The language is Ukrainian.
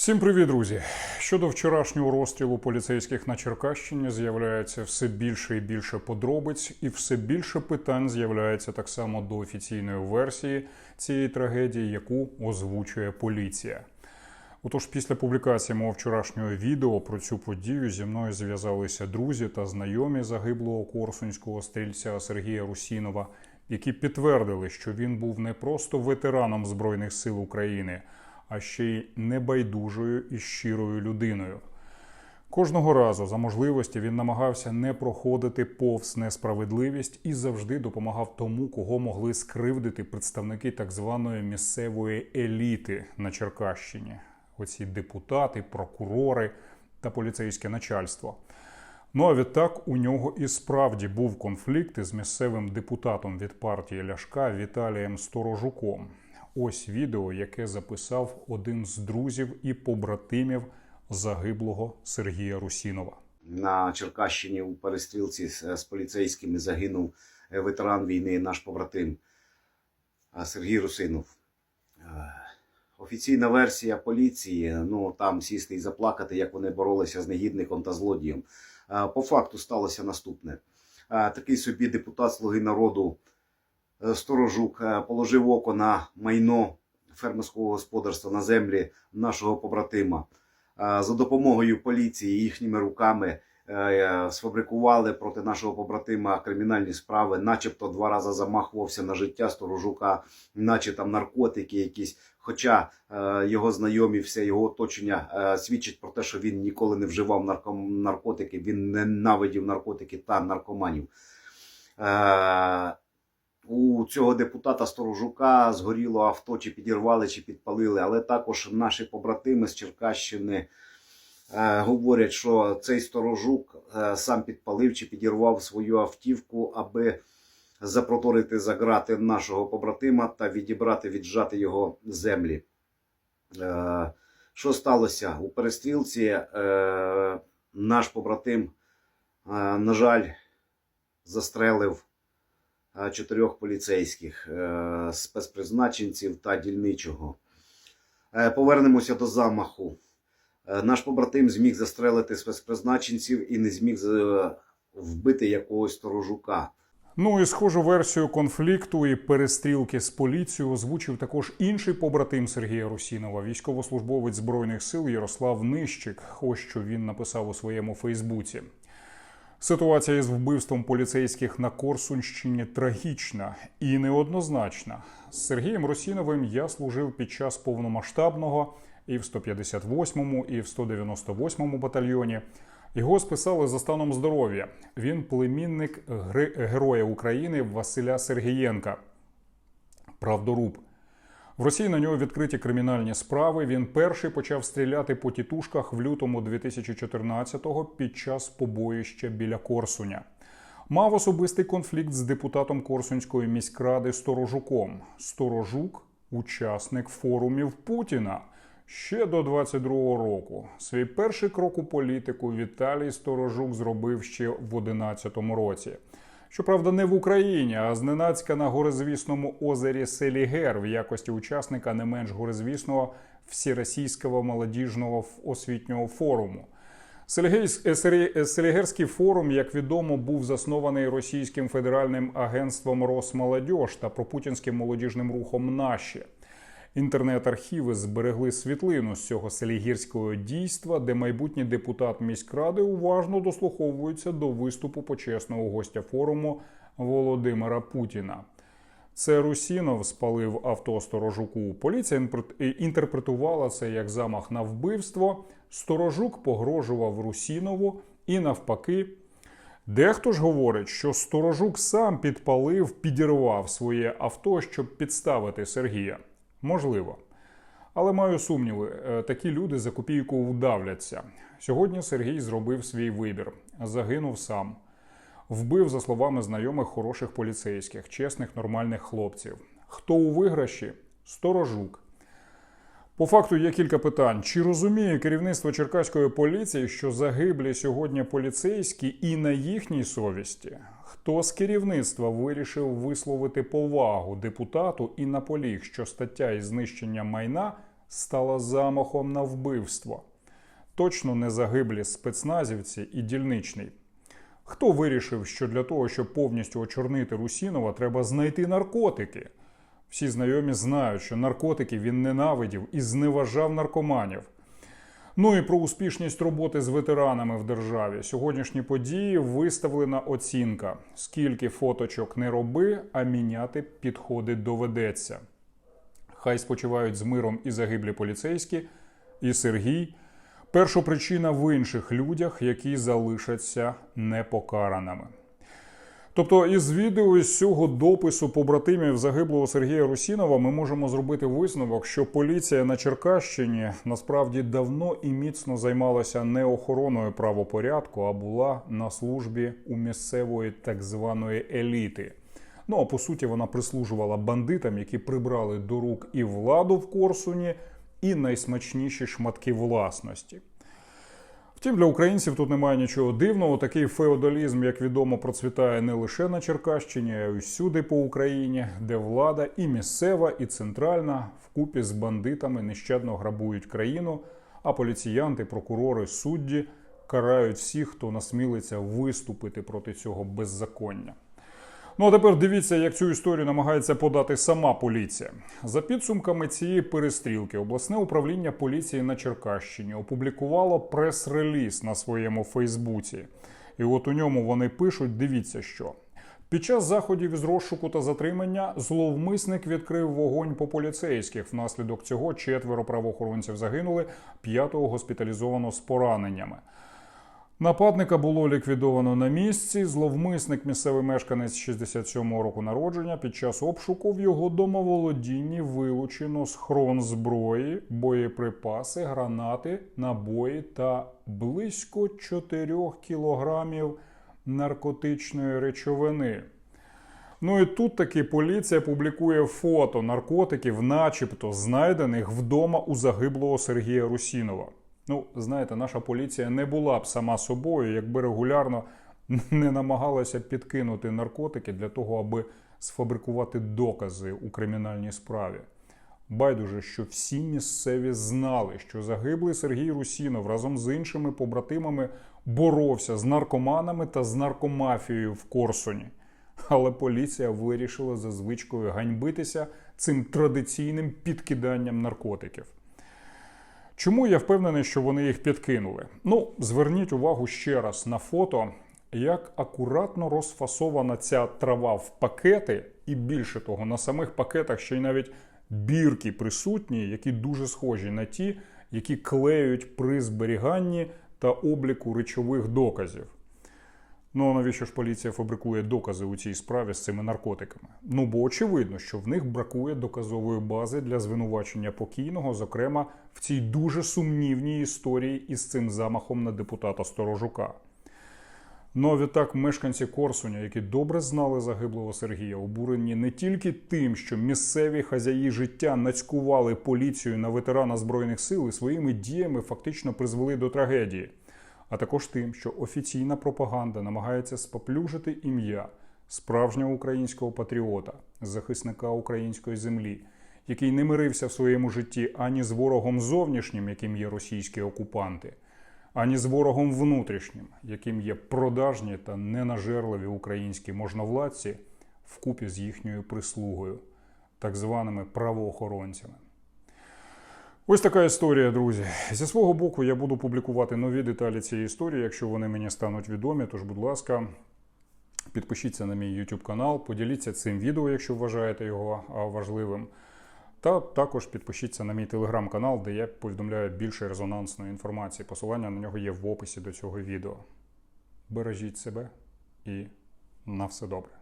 Всім привіт, друзі! Щодо вчорашнього розстрілу поліцейських на Черкащині з'являється все більше і більше подробиць, і все більше питань з'являється так само до офіційної версії цієї трагедії, яку озвучує поліція. Отож, після публікації мого вчорашнього відео про цю подію зі мною зв'язалися друзі та знайомі загиблого корсунського стрільця Сергія Русінова, які підтвердили, що він був не просто ветераном Збройних сил України, а ще й небайдужою і щирою людиною. Кожного разу за можливості він намагався не проходити повз несправедливість і завжди допомагав тому, кого могли скривдити представники так званої місцевої еліти на Черкащині. Оці депутати, прокурори та поліцейське начальство. Ну а відтак у нього і справді був конфлікт із місцевим депутатом від партії Ляшка Віталієм Сторожуком. Ось відео, яке записав один з друзів і побратимів загиблого Сергія Русінова. на Черкащині у перестрілці з, поліцейськими загинув е, ветеран війни, наш побратим е, Сергій Русинов. Е, Офіційна версія поліції, ну там сісти і заплакати, як вони боролися з негідником та злодієм. По факту сталося наступне: такий собі депутат Слуги народу Сторожук е, положив око на майно фермерського господарства на землі нашого побратима. Е, За допомогою поліції їхніми руками е, сфабрикували проти нашого побратима кримінальні справи, начебто два рази замахувався на життя сторожука, наче там наркотики якісь. Хоча його знайомі, все його оточення свідчить про те, що він ніколи не вживав наркотики, він ненавидів наркотики та наркоманів. У цього депутата Сторожука згоріло авто, чи підірвали, чи підпалили, але також наші побратими з Черкащини е, говорять, що цей сторожук е, сам підпалив чи підірвав свою автівку, аби запроторити за грати нашого побратима та відібрати, віджати його землі. Е, що сталося у перестрілці? Е, наш побратим, е, на жаль, застрелив чотирьох поліцейських, е, спецпризначенців та дільничого. Е, Повернемося до замаху. Е, Наш побратим зміг застрелити спецпризначенців і не зміг е, вбити якогось сторожука. Ну і схожу версію конфлікту і перестрілки з поліцією озвучив також інший побратим Сергія Русінова, військовослужбовець збройних сил Ярослав Нищик. Ось що він написав у своєму Фейсбуці. Ситуація із вбивством поліцейських на Корсунщині трагічна і неоднозначна. З Сергієм Русіновим я служив під час повномасштабного і в 158-му, і в 198-му батальйоні. Його списали за станом здоров'я. Він племінник гри- Героя України Василя Сергієнка. Правдоруб. В Росії на нього відкриті кримінальні справи. Він перший почав стріляти по тітушках в лютому 2014-го під час побоїща біля Корсуня. Мав особистий конфлікт з депутатом Корсунської міськради Сторожуком. Сторожук учасник форумів Путіна. Ще до 22-го року свій перший крок у політику Віталій Сторожук зробив ще в 11-му році. Щоправда, не в Україні, а зненацька на горизвісному озері Селігер в якості учасника не менш горизвісного Всеросійського молодіжного освітнього форуму. Е, е, Селігерський форум, як відомо, був заснований російським федеральним агентством Росмолодіж та пропутінським молодіжним рухом «Наші». Інтернет-архіви зберегли світлину з цього селігірського дійства, де майбутній депутат міськради уважно дослуховується до виступу почесного гостя форуму Володимира Путіна. Це Русінов спалив авто сторожуку. Поліція е, інтерпретувала це як замах на вбивство. Сторожук погрожував Русінову і навпаки. Дехто ж говорить, що сторожук сам підпалив, підірвав своє авто, щоб підставити Сергія. Можливо. Але маю сумніви, е, такі люди за копійку вдавляться. Сьогодні Сергій зробив свій вибір, загинув сам. Вбив, за словами знайомих, хороших поліцейських, чесних, нормальних хлопців. Хто у виграші? Сторожук. По факту є кілька питань. Чи розуміє керівництво черкаської поліції, що загиблі сьогодні поліцейські і на їхній совісті? Хто з керівництва вирішив висловити повагу депутату і наполіг, що стаття із знищення майна стала замахом на вбивство. Точно не загиблі спецназівці і дільничний. Хто вирішив, що для того, щоб повністю очорнити Русінова, треба знайти наркотики? Всі знайомі знають, що наркотики він ненавидів і зневажав наркоманів. Ну і про успішність роботи з ветеранами в державі. Сьогоднішні події виставлена оцінка. Скільки фоточок не роби, а міняти підходи доведеться. Хай спочивають з миром і загиблі поліцейські, і Сергій. Першопричина в інших людях, які залишаться непокараними. Тобто, із відео із цього допису побратимів загиблого Сергія Русінова ми можемо зробити висновок, що поліція на Черкащині насправді давно і міцно займалася не охороною правопорядку, а була на службі у місцевої так званої еліти. Ну а по суті, вона прислужувала бандитам, які прибрали до рук і владу в Корсуні, і найсмачніші шматки власності. Втім, для українців тут немає нічого дивного. Такий феодалізм, як відомо, процвітає не лише на Черкащині, а й усюди по Україні, де влада і місцева, і центральна вкупі з бандитами нещадно грабують країну, а поліціянти, прокурори, судді карають всіх, хто насмілиться виступити проти цього беззаконня. Ну а тепер дивіться, як цю історію намагається подати сама поліція. За підсумками цієї перестрілки, обласне управління поліції на Черкащині опублікувало прес-реліз на своєму Фейсбуці. І от у ньому вони пишуть: дивіться, що. Під час заходів із розшуку та затримання зловмисник відкрив вогонь по поліцейських. Внаслідок цього четверо правоохоронців загинули, п'ятого госпіталізовано з пораненнями. Нападника було ліквідовано на місці. Зловмисник, місцевий мешканець 67-го року народження. Під час обшуку в його домоволодінні вилучено схрон зброї, боєприпаси, гранати, набої та близько 4 кілограмів наркотичної речовини. Ну і тут таки поліція публікує фото наркотиків, начебто знайдених вдома у загиблого Сергія Русінова. Ну, знаєте, наша поліція не була б сама собою, якби регулярно не намагалася підкинути наркотики для того, аби сфабрикувати докази у кримінальній справі. Байдуже, що всі місцеві знали, що загиблий Сергій Русінов разом з іншими побратимами боровся з наркоманами та з наркомафією в Корсуні. Але поліція вирішила за звичкою ганьбитися цим традиційним підкиданням наркотиків. Чому я впевнений, що вони їх підкинули? Ну, зверніть увагу ще раз на фото, як акуратно розфасована ця трава в пакети, і більше того, на самих пакетах ще й навіть бірки присутні, які дуже схожі на ті, які клеють при зберіганні та обліку речових доказів. Ну а навіщо ж поліція фабрикує докази у цій справі з цими наркотиками? Ну бо очевидно, що в них бракує доказової бази для звинувачення покійного, зокрема в цій дуже сумнівній історії із цим замахом на депутата Сторожука. Ну а відтак мешканці Корсуня, які добре знали загиблого Сергія, обурені не тільки тим, що місцеві хазяї життя нацькували поліцію на ветерана збройних сил і своїми діями фактично призвели до трагедії також тим, що офіційна пропаганда намагається споплюжити ім'я справжнього українського патріота, захисника української землі, який не мирився в своєму житті ані з ворогом зовнішнім, яким є російські окупанти, ані з ворогом внутрішнім, яким є продажні та ненажерливі українські можновладці вкупі з їхньою прислугою, так званими правоохоронцями. Ось така історія, друзі. Зі свого боку, я буду публікувати нові деталі цієї історії, якщо вони мені стануть відомі. Тож, будь ласка, підпишіться на мій YouTube канал, поділіться цим відео, якщо вважаєте його важливим. Та також підпишіться на мій телеграм-канал, де я повідомляю більше резонансної інформації. Посилання на нього є в описі до цього відео. Бережіть себе і на все добре.